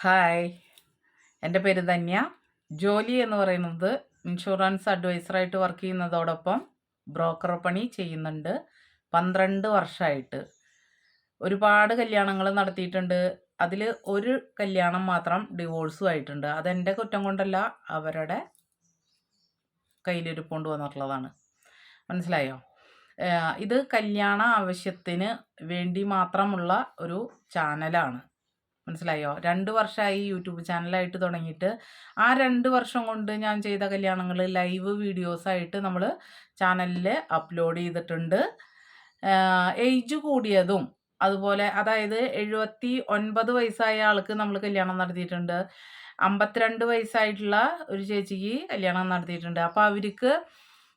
Hi. എന്റെ പേര് ധന്യ. ജോലി എന്ന് പറയുന്നത് ഇൻഷുറൻസ് അഡ്വൈസറായിട്ട് വർക്ക് ചെയ്യുന്നതോടൊപ്പം ബ്രോക്കർ പണി ചെയ്യുന്നുണ്ട്. പന്ത്രണ്ട് വർഷമായിട്ട്. ഒരുപാട് കല്യാണങ്ങൾ നടത്തിയിട്ടുണ്ട്. അതിൽ ഒരു കല്യാണം മാത്രം ഡിവോഴ്സും ആയിട്ടുണ്ട്. അതെന്റെ കുറ്റം കൊണ്ടല്ല അവരുടെ കയ്യിലിരിപ്പുകൊണ്ട് വന്നിട്ടുള്ളതാണ്. മനസ്സിലായോ? ഇത് കല്യാണ ആവശ്യത്തിന് വേണ്ടി മാത്രമുള്ള ഒരു ചാനലാണ്. മനസ്സിലായോ? രണ്ട് വർഷമായി യൂട്യൂബ് ചാനലായിട്ട് തുടങ്ങിയിട്ട്. ആ രണ്ട് വർഷം കൊണ്ട് ഞാൻ ചെയ്ത കല്യാണങ്ങൾ ലൈവ് വീഡിയോസായിട്ട് നമ്മൾ ചാനലിൽ അപ്ലോഡ് ചെയ്തിട്ടുണ്ട്. ഏജ് കൂടിയതും അതുപോലെ അതായത് എഴുപത്തി ഒൻപത് വയസ്സായ ആൾക്ക് നമ്മൾ കല്യാണം നടത്തിയിട്ടുണ്ട്. അമ്പത്തിരണ്ട് വയസ്സായിട്ടുള്ള ഒരു ചേച്ചിക്ക് കല്യാണം നടത്തിയിട്ടുണ്ട്. അപ്പോൾ അവർക്ക്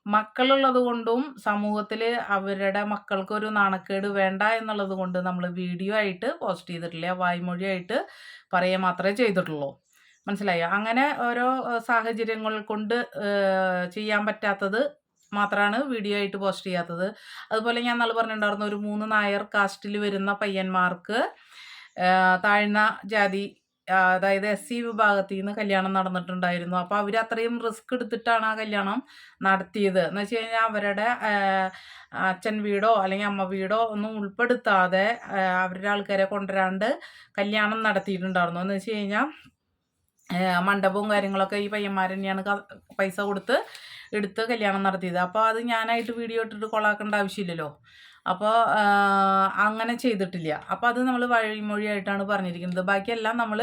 മക്കളുള്ളത് കൊണ്ടും സമൂഹത്തിൽ അവരുടെ മക്കൾക്ക് ഒരു നാണക്കേട് വേണ്ട എന്നുള്ളത് കൊണ്ട് നമ്മൾ വീഡിയോ ആയിട്ട് പോസ്റ്റ് ചെയ്തിട്ടില്ല. വായ്മൊഴിയായിട്ട് പറയുക മാത്രമേ ചെയ്തിട്ടുള്ളൂ. മനസ്സിലായോ? അങ്ങനെ ഓരോ സാഹചര്യങ്ങൾ കൊണ്ട് ചെയ്യാൻ പറ്റാത്തത് മാത്രമാണ് വീഡിയോ ആയിട്ട് പോസ്റ്റ് ചെയ്യാത്തത്. അതുപോലെ ഞാൻ നാളെ പറഞ്ഞിട്ടുണ്ടായിരുന്നു ഒരു മൂന്ന് നായർ കാസ്റ്റിൽ വരുന്ന പയ്യന്മാർക്ക് താഴ്ന്ന ജാതി അതായത് എസ് സി വിഭാഗത്തിൽ നിന്ന് കല്യാണം നടന്നിട്ടുണ്ടായിരുന്നു. അപ്പോൾ അവർ അത്രയും റിസ്ക് എടുത്തിട്ടാണ് ആ കല്യാണം നടത്തിയത്. എന്ന് വെച്ച് കഴിഞ്ഞാൽ അവരുടെ അച്ഛൻ വീടോ അല്ലെങ്കിൽ അമ്മ വീടോ ഒന്നും ഉൾപ്പെടുത്താതെ അവരുടെ ആൾക്കാരെ കൊണ്ടുവരാണ്ട് കല്യാണം നടത്തിയിട്ടുണ്ടായിരുന്നു. എന്ന് വെച്ച് കഴിഞ്ഞാൽ മണ്ഡപവും കാര്യങ്ങളൊക്കെ ഈ പയ്യന്മാർ തന്നെയാണ് പൈസ കൊടുത്ത് എടുത്ത് കല്യാണം നടത്തിയത്. അപ്പോൾ അത് ഞാനായിട്ട് വീഡിയോ ഇട്ടിട്ട് കൊളാക്കേണ്ട ആവശ്യമില്ലല്ലോ. അപ്പോൾ അങ്ങനെ ചെയ്തിട്ടില്ല. അപ്പോൾ അത് നമ്മൾ വഴിമൊഴിയായിട്ടാണ് പറഞ്ഞിരിക്കുന്നത്. ബാക്കിയെല്ലാം നമ്മൾ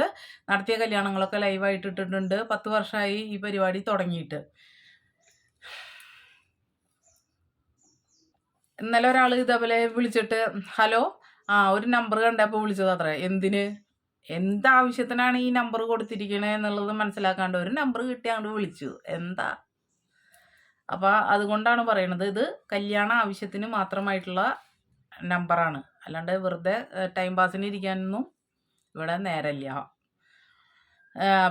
നടത്തിയ കല്യാണങ്ങളൊക്കെ ലൈവായിട്ട് ഇട്ടിട്ടുണ്ട്. പത്ത് വർഷമായി ഈ പരിപാടി തുടങ്ങിയിട്ട്. ഇന്നലെ ഒരാൾ ഇതേപോലെ വിളിച്ചിട്ട് ഹലോ ആ ഒരു നമ്പർ കണ്ടപ്പോൾ വിളിച്ചത് അത്ര. എന്തിന്? എന്താവശ്യത്തിനാണ് ഈ നമ്പർ കൊടുത്തിരിക്കണേ? എന്നുള്ളത് മനസ്സിലാക്കാണ്ട് ഒരു നമ്പർ കിട്ടി അങ്ങോട്ട് വിളിച്ചു. എന്താ? അപ്പോൾ അതുകൊണ്ടാണ് പറയണത് ഇത് കല്യാണ ആവശ്യത്തിന് മാത്രമായിട്ടുള്ള നമ്പറാണ്. അല്ലാണ്ട് വെറുതെ ടൈം പാസിന് ഇരിക്കാനൊന്നും ഇവിടെ നേരമില്ല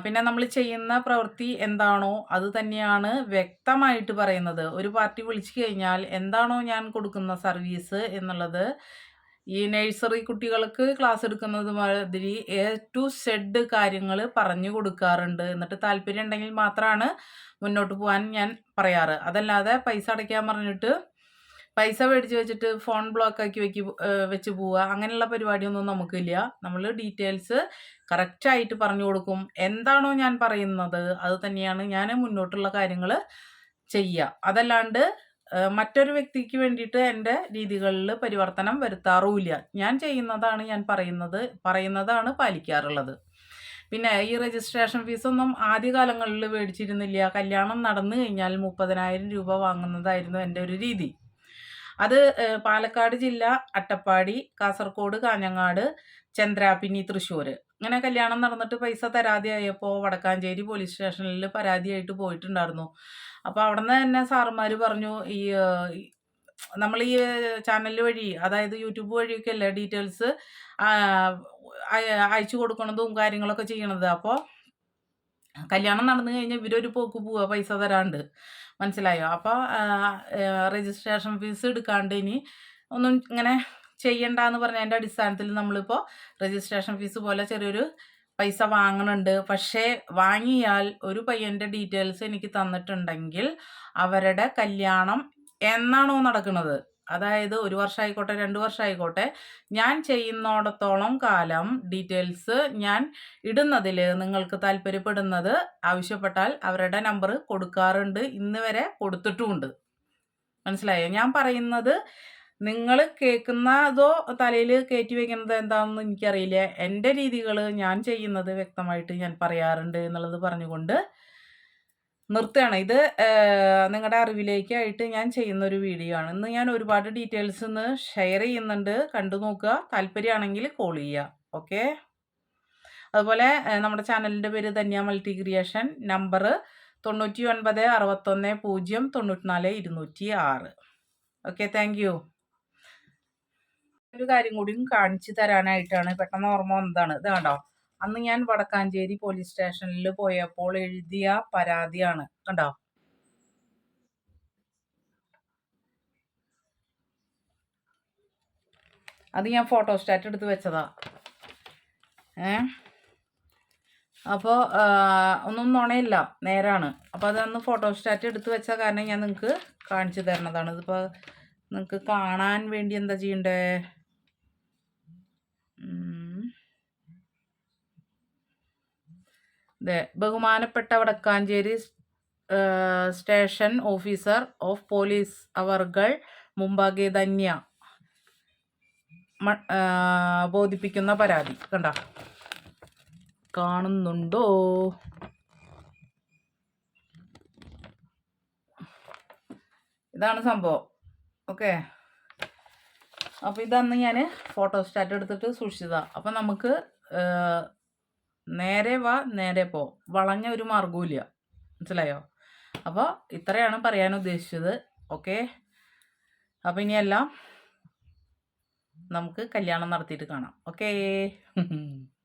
പിന്നെ നമ്മൾ ചെയ്യുന്ന പ്രവൃത്തി എന്താണോ അത് തന്നെയാണ് വ്യക്തമായിട്ട് പറയുന്നത്. ഒരു പാർട്ടി വിളിച്ചു കഴിഞ്ഞാൽ എന്താണോ ഞാൻ കൊടുക്കുന്ന സർവീസ് എന്നുള്ളത് ഈ നഴ്സറി കുട്ടികൾക്ക് ക്ലാസ് എടുക്കുന്നത് മാതിരി എ ടു സെഡ് കാര്യങ്ങൾ പറഞ്ഞു കൊടുക്കാറുണ്ട്. എന്നിട്ട് താല്പര്യം ഉണ്ടെങ്കിൽ മാത്രമാണ് മുന്നോട്ട് പോകാൻ ഞാൻ പറയാറ്. അതല്ലാതെ പൈസ അടയ്ക്കാൻ പറഞ്ഞിട്ട് പൈസ മേടിച്ച് വെച്ചിട്ട് ഫോൺ ബ്ലോക്ക് ആക്കി വെക്ക് വെച്ച് പോവുക അങ്ങനെയുള്ള പരിപാടിയൊന്നും നമുക്കില്ല. നമ്മൾ ഡീറ്റെയിൽസ് കറക്റ്റായിട്ട് പറഞ്ഞു കൊടുക്കും. എന്താണോ ഞാൻ പറയുന്നത് അത് തന്നെയാണ് ഞാൻ മുന്നോട്ടുള്ള കാര്യങ്ങൾ ചെയ്യുക. അതല്ലാണ്ട് മറ്റൊരു വ്യക്തിക്ക് വേണ്ടിയിട്ട് എന്റെ രീതികളിൽ പരിവർത്തനം വരുത്താറുമില്ല. ഞാൻ ചെയ്യുന്നതാണ് ഞാൻ പറയുന്നത് പറയുന്നതാണ് പാലിക്കാറുള്ളത്. പിന്നെ ഈ രജിസ്ട്രേഷൻ ഫീസൊന്നും ആദ്യകാലങ്ങളിൽ മേടിച്ചിരുന്നില്ല. കല്യാണം നടന്നു കഴിഞ്ഞാൽ മുപ്പതിനായിരം രൂപ വാങ്ങുന്നതായിരുന്നു എന്റെ ഒരു രീതി. അത് പാലക്കാട് ജില്ല അട്ടപ്പാടി കാസർഗോഡ് കാഞ്ഞങ്ങാട് ചന്ദ്രാപിനി തൃശ്ശൂർ ഇങ്ങനെ കല്യാണം നടന്നിട്ട് പൈസ തരാതെ ആയപ്പോൾ വടക്കാഞ്ചേരി പോലീസ് സ്റ്റേഷനിൽ പരാതിയായിട്ട് പോയിട്ടുണ്ടായിരുന്നു. അപ്പോൾ അവിടെ നിന്ന് തന്നെ സാറുമാർ പറഞ്ഞു ഈ നമ്മൾ ഈ ചാനൽ വഴി അതായത് യൂട്യൂബ് വഴിയൊക്കെ അല്ലേ ഡീറ്റെയിൽസ് അയച്ചു കൊടുക്കണതും കാര്യങ്ങളൊക്കെ ചെയ്യണത്. അപ്പോൾ കല്യാണം നടന്നു കഴിഞ്ഞാൽ ഇവരൊരു പോക്ക് പോവുക പൈസ തരാണ്ട്. മനസ്സിലായോ? അപ്പോൾ രജിസ്ട്രേഷൻ ഫീസ് എടുക്കാണ്ട് ഇനി ഒന്നും ഇങ്ങനെ ചെയ്യണ്ടെന്ന് പറഞ്ഞതിന്റെ അടിസ്ഥാനത്തിൽ നമ്മളിപ്പോൾ രജിസ്ട്രേഷൻ ഫീസ് പോലെ ചെറിയൊരു പൈസ വാങ്ങണുണ്ട്. പക്ഷേ വാങ്ങിയാൽ ഒരു പയ്യന്റെ ഡീറ്റെയിൽസ് എനിക്ക് തന്നിട്ടുണ്ടെങ്കിൽ അവരുടെ കല്യാണം എന്നാണോ നടക്കുന്നത് അതായത് ഒരു വർഷമായിക്കോട്ടെ രണ്ട് വർഷമായിക്കോട്ടെ ഞാൻ ചെയ്യുന്നിടത്തോളം കാലം ഡീറ്റെയിൽസ് ഞാൻ ഇടുന്നതിൽ നിങ്ങൾക്ക് താല്പര്യപ്പെടുന്നത് ആവശ്യപ്പെട്ടാൽ അവരുടെ നമ്പർ കൊടുക്കാറുണ്ട് ഇന്ന് വരെ കൊടുത്തിട്ടുമുണ്ട്. മനസ്സിലായോ? ഞാൻ പറയുന്നത് നിങ്ങൾ കേൾക്കുന്നതോ തലയിൽ കയറ്റി വെക്കുന്നത് എന്താണെന്ന് എനിക്കറിയില്ല. എന്റെ രീതികൾ ഞാൻ ചെയ്യുന്നത് വ്യക്തമായിട്ട് ഞാൻ പറയാറുണ്ട് എന്നുള്ളത് പറഞ്ഞുകൊണ്ട് നിർത്തുകയാണ്. ഇത് നിങ്ങളുടെ അറിവിലേക്കായിട്ട് ഞാൻ ചെയ്യുന്ന ഒരു വീഡിയോ ആണ്. ഇന്ന് ഞാൻ ഒരുപാട് ഡീറ്റെയിൽസ് ഇന്ന് ഷെയർ ചെയ്യുന്നുണ്ട്. കണ്ടു നോക്കുക. താല്പര്യമാണെങ്കിൽ കോൾ ചെയ്യുക. ഓക്കെ? അതുപോലെ നമ്മുടെ ചാനലിന്റെ പേര് ധന്യ മൾട്ടി ക്രിയേഷൻ നമ്പർ തൊണ്ണൂറ്റി ഒൻപത് അറുപത്തൊന്ന് പൂജ്യം തൊണ്ണൂറ്റിനാല് ഇരുന്നൂറ്റി ആറ് ഓക്കെ താങ്ക് ഒരു കാര്യം കൂടിയും കാണിച്ചു തരാനായിട്ടാണ് പെട്ടെന്ന് ഓർമ്മ വന്നതാണ്. ഇത് കണ്ടോ? അന്ന് ഞാൻ വടക്കാഞ്ചേരി പോലീസ് സ്റ്റേഷനിൽ പോയപ്പോൾ എഴുതിയ പരാതിയാണ്. കണ്ടോ? അത് ഞാൻ ഫോട്ടോസ്റ്റാറ്റ് എടുത്ത് വെച്ചതാ. ഏ? അപ്പോൾ ഒന്നും നുണയില്ല. നേരാണ്. അപ്പോൾ അതൊന്ന് ഫോട്ടോസ്റ്റാറ്റ് എടുത്ത് വെച്ച കാരണം ഞാൻ നിങ്ങൾക്ക് കാണിച്ചു തരണതാണ്. ഇതിപ്പോൾ നിങ്ങൾക്ക് കാണാൻ വേണ്ടി എന്താ ചെയ്യണ്ടേ? ദേ ബഹുമാനപ്പെട്ട Vadakkanchery station officer of police അവർകൾ മുമ്പാകെ ധന്യ ബോധിപ്പിക്കുന്ന പരാതി. കണ്ട? കാണുന്നുണ്ടോ? ഇതാണ് സംഭവം. ഓക്കെ? അപ്പോൾ ഇതന്ന് ഞാൻ ഫോട്ടോസ്റ്റാറ്റ് എടുത്തിട്ട് സൂക്ഷിച്ചതാണ് അപ്പം നമുക്ക് നേരെ വാ നേരെ പോ. വളഞ്ഞ ഒരു മാർഗവുമില്ല മനസ്സിലായോ? അപ്പോൾ ഇത്രയാണ് പറയാൻ ഉദ്ദേശിച്ചത്. ഓക്കെ? അപ്പോൾ ഇനിയെല്ലാം നമുക്ക് കല്യാണം നടത്തിയിട്ട് കാണാം. ഓക്കേ?